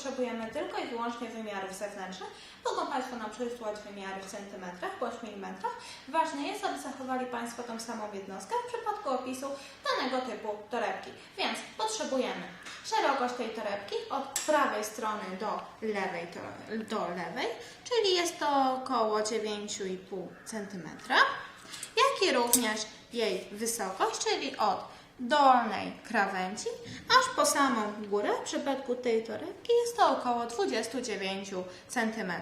potrzebujemy tylko i wyłącznie wymiarów zewnętrznych. Mogą Państwo nam przysłać wymiary w centymetrach bądź milimetrach. Ważne jest, aby zachowali Państwo tą samą jednostkę w przypadku opisu danego typu torebki. Więc potrzebujemy szerokość tej torebki od prawej strony do lewej, do lewej, czyli jest to około 9,5 cm, jak i również jej wysokość, czyli od dolnej krawędzi aż po samą górę. W przypadku tej torebki jest to około 29 cm.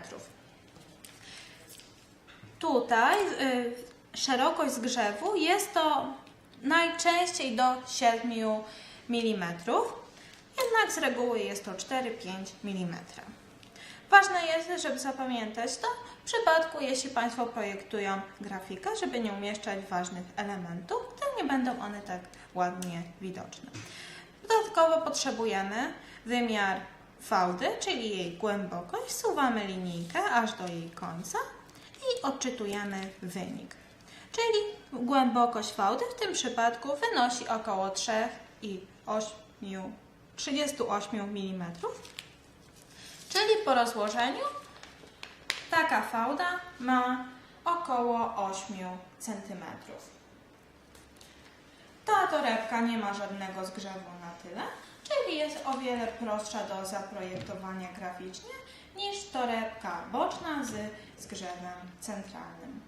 Tutaj y, szerokość zgrzewu jest to najczęściej do 7 mm, jednak z reguły jest to 4-5 mm. Ważne jest, żeby zapamiętać to w przypadku, jeśli Państwo projektują grafikę, żeby nie umieszczać ważnych elementów, to nie będą one tak ładnie widoczne. Dodatkowo potrzebujemy wymiar fałdy, czyli jej głębokość. Suwamy linijkę aż do jej końca i odczytujemy wynik. Czyli głębokość fałdy w tym przypadku wynosi około 3,8 38 mm. Po rozłożeniu taka fałda ma około 8 cm. Ta torebka nie ma żadnego zgrzewu na tyle, czyli jest o wiele prostsza do zaprojektowania graficznie niż torebka boczna z zgrzewem centralnym.